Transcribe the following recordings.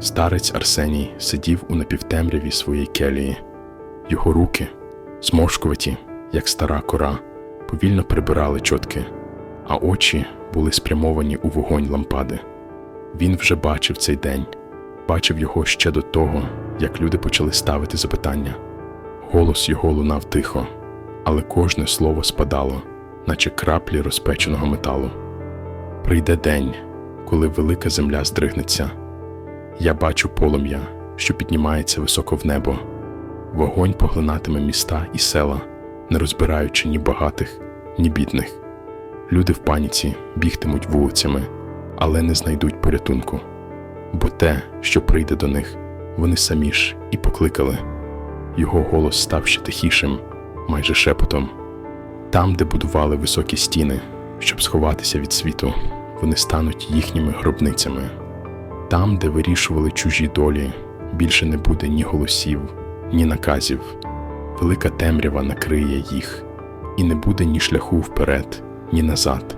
Старець Арсеній сидів у напівтемряві своєї келії. Його руки, зморшкуваті, як стара кора, повільно прибирали чотки, а очі були спрямовані у вогонь лампади. Він вже бачив цей день, бачив його ще до того, як люди почали ставити запитання. Голос його лунав тихо, але кожне слово спадало, наче краплі розпеченого металу. Прийде день, коли велика земля здригнеться. Я бачу полум'я, що піднімається високо в небо. Вогонь поглинатиме міста і села, не розбираючи ні багатих, ні бідних. Люди в паніці бігтимуть вулицями, але не знайдуть порятунку. Бо те, що прийде до них, вони самі ж і покликали. Його голос став ще тихішим, майже шепотом. Там, де будували високі стіни, щоб сховатися від світу, вони стануть їхніми гробницями. Там, де вирішували чужі долі, більше не буде ні голосів, ні наказів. Велика темрява накриє їх, і не буде ні шляху вперед, ні назад,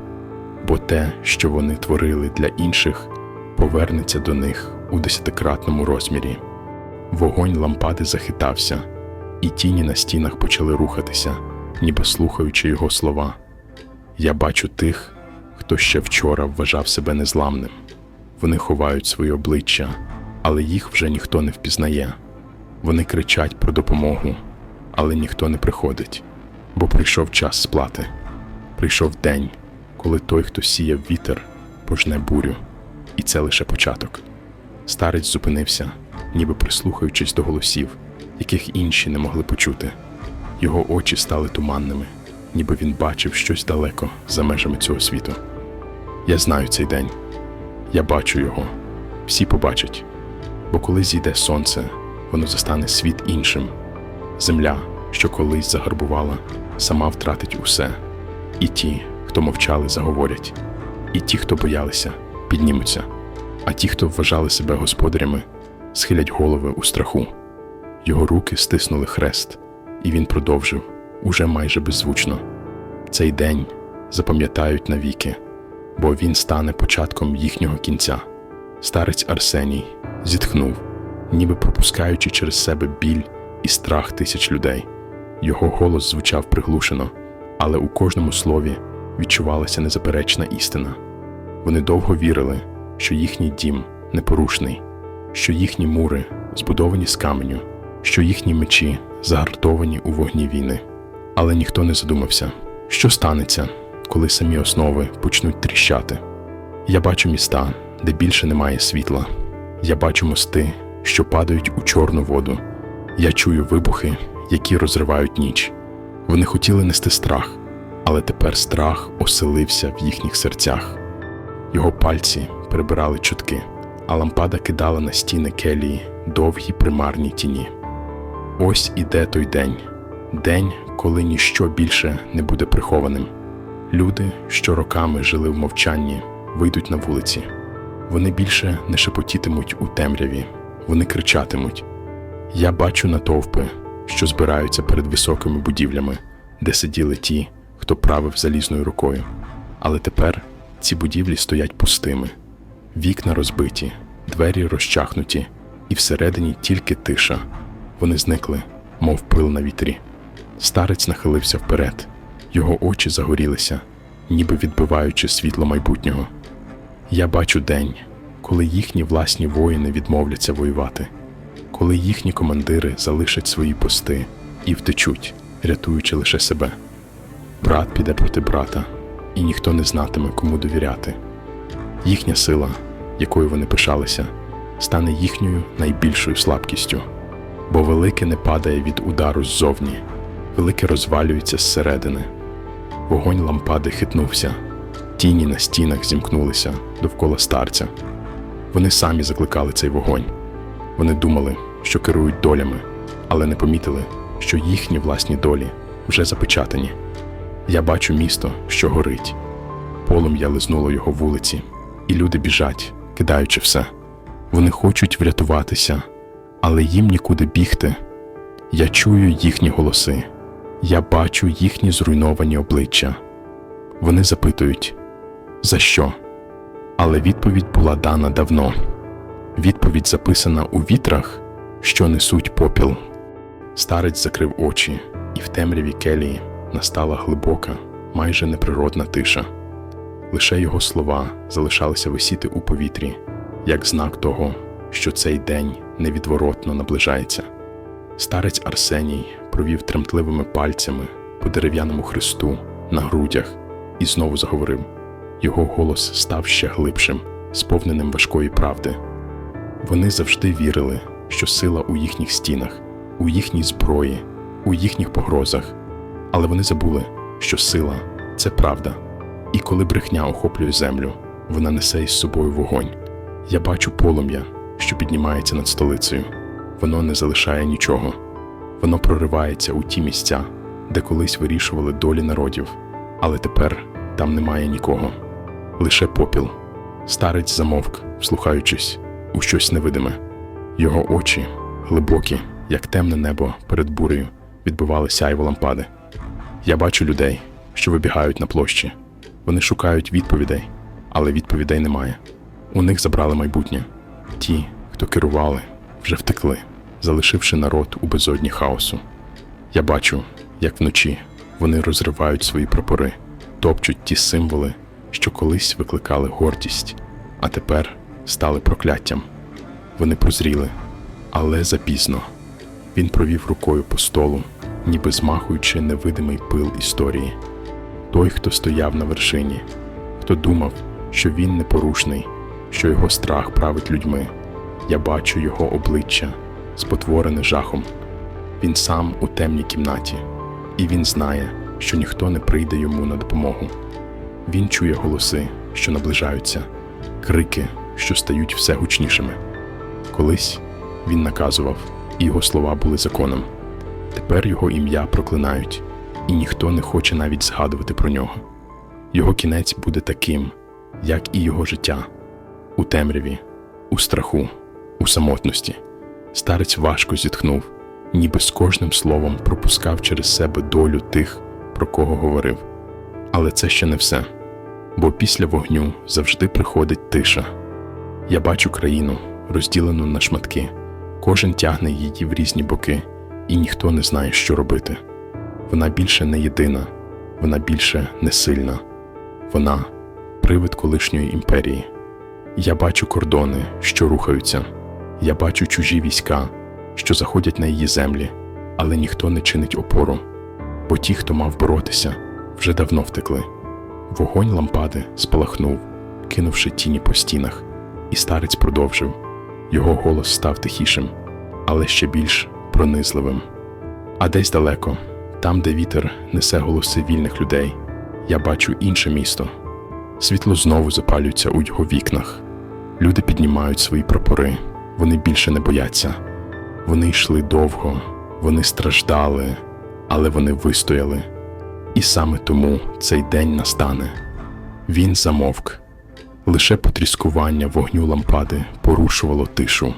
бо те, що вони творили для інших, повернеться до них у десятикратному розмірі. Вогонь лампади захитався, і тіні на стінах почали рухатися, ніби слухаючи його слова. Я бачу тих, хто ще вчора вважав себе незламним. Вони ховають свої обличчя, але їх вже ніхто не впізнає. Вони кричать про допомогу, але ніхто не приходить, бо прийшов час сплати. Прийшов день, коли той, хто сіяв вітер, пожне бурю, і це лише початок. Старець зупинився, ніби прислухаючись до голосів, яких інші не могли почути. Його очі стали туманними, ніби він бачив щось далеко за межами цього світу. Я знаю цей день. Я бачу його, всі побачать, бо коли зійде сонце, воно застане світ іншим. Земля, що колись загарбувала, сама втратить усе, і ті, хто мовчали, заговорять, і ті, хто боялися, піднімуться, а ті, хто вважали себе господарями, схилять голови у страху. Його руки стиснули хрест, і він продовжив уже майже беззвучно. Цей день запам'ятають навіки бо він стане початком їхнього кінця. Старець Арсеній зітхнув, ніби пропускаючи через себе біль і страх тисяч людей. Його голос звучав приглушено, але у кожному слові відчувалася незаперечна істина. Вони довго вірили, що їхній дім непорушний, що їхні мури збудовані з каменю, що їхні мечі загартовані у вогні війни. Але ніхто не задумався, що станеться, коли самі основи почнуть тріщати. Я бачу міста, де більше немає світла. Я бачу мости, що падають у чорну воду. Я чую вибухи, які розривають ніч. Вони хотіли нести страх, але тепер страх оселився в їхніх серцях. Його пальці прибирали чутки, а лампада кидала на стіни келії довгі примарні тіні. Ось іде той день день, коли ніщо більше не буде прихованим. Люди, що роками жили в мовчанні, вийдуть на вулиці. Вони більше не шепотітимуть у темряві, вони кричатимуть. Я бачу натовпи, що збираються перед високими будівлями, де сиділи ті, хто правив залізною рукою. Але тепер ці будівлі стоять пустими, вікна розбиті, двері розчахнуті, і всередині тільки тиша. Вони зникли, мов пил на вітрі. Старець нахилився вперед. Його очі загорілися, ніби відбиваючи світло майбутнього. Я бачу день, коли їхні власні воїни відмовляться воювати, коли їхні командири залишать свої пости і втечуть, рятуючи лише себе. Брат піде проти брата, і ніхто не знатиме, кому довіряти. Їхня сила, якою вони пишалися, стане їхньою найбільшою слабкістю, бо велике не падає від удару ззовні, велике розвалюється зсередини. Вогонь лампади хитнувся, тіні на стінах зімкнулися довкола старця. Вони самі закликали цей вогонь. Вони думали, що керують долями, але не помітили, що їхні власні долі вже запечатані. Я бачу місто, що горить. Полум'я лизнуло його вулиці, і люди біжать, кидаючи все. Вони хочуть врятуватися, але їм нікуди бігти. Я чую їхні голоси. Я бачу їхні зруйновані обличчя. Вони запитують, за що? Але відповідь була дана давно. Відповідь записана у вітрах, що несуть попіл. Старець закрив очі, і в темряві келії настала глибока, майже неприродна тиша. Лише його слова залишалися висіти у повітрі, як знак того, що цей день невідворотно наближається. Старець Арсеній провів тремтливими пальцями по дерев'яному хресту на грудях і знову заговорив. Його голос став ще глибшим, сповненим важкої правди. Вони завжди вірили, що сила у їхніх стінах, у їхній зброї, у їхніх погрозах, але вони забули, що сила це правда. І коли брехня охоплює землю, вона несе із собою вогонь. Я бачу полум'я, що піднімається над столицею. Воно не залишає нічого. Воно проривається у ті місця, де колись вирішували долі народів, але тепер там немає нікого. Лише попіл. Старець замовк, вслухаючись у щось невидиме. Його очі, глибокі, як темне небо перед бурею, відбивали сяйво лампади. Я бачу людей, що вибігають на площі. Вони шукають відповідей, але відповідей немає. У них забрали майбутнє. Ті, хто керували, вже втекли, залишивши народ у безодні хаосу. Я бачу, як вночі вони розривають свої прапори, топчуть ті символи, що колись викликали гордість, а тепер стали прокляттям. Вони прозріли, але запізно. Він провів рукою по столу, ніби змахуючи невидимий пил історії. Той, хто стояв на вершині, хто думав, що він непорушний, що його страх править людьми. Я бачу його обличчя, спотворене жахом. Він сам у темній кімнаті, і він знає, що ніхто не прийде йому на допомогу. Він чує голоси, що наближаються, крики, що стають все гучнішими. Колись він наказував, і його слова були законом. Тепер його ім'я проклинають, і ніхто не хоче навіть згадувати про нього. Його кінець буде таким, як і його життя у темряві, у страху, у самотності. Старець важко зітхнув, ніби з кожним словом пропускав через себе долю тих, про кого говорив. Але це ще не все, бо після вогню завжди приходить тиша. Я бачу країну, розділену на шматки, кожен тягне її в різні боки, і ніхто не знає, що робити. Вона більше не єдина, вона більше не сильна. Вона привид колишньої імперії. Я бачу кордони, що рухаються. Я бачу чужі війська, що заходять на її землі, але ніхто не чинить опору, бо ті, хто мав боротися, вже давно втекли. Вогонь лампади спалахнув, кинувши тіні по стінах, і старець продовжив. Його голос став тихішим, але ще більш пронизливим. А десь далеко, там, де вітер несе голоси вільних людей, я бачу інше місто. Світло знову запалюється у його вікнах. Люди піднімають свої прапори, вони більше не бояться. Вони йшли довго, вони страждали, але вони вистояли. І саме тому цей день настане. Він замовк. Лише потріскування вогню лампади порушувало тишу.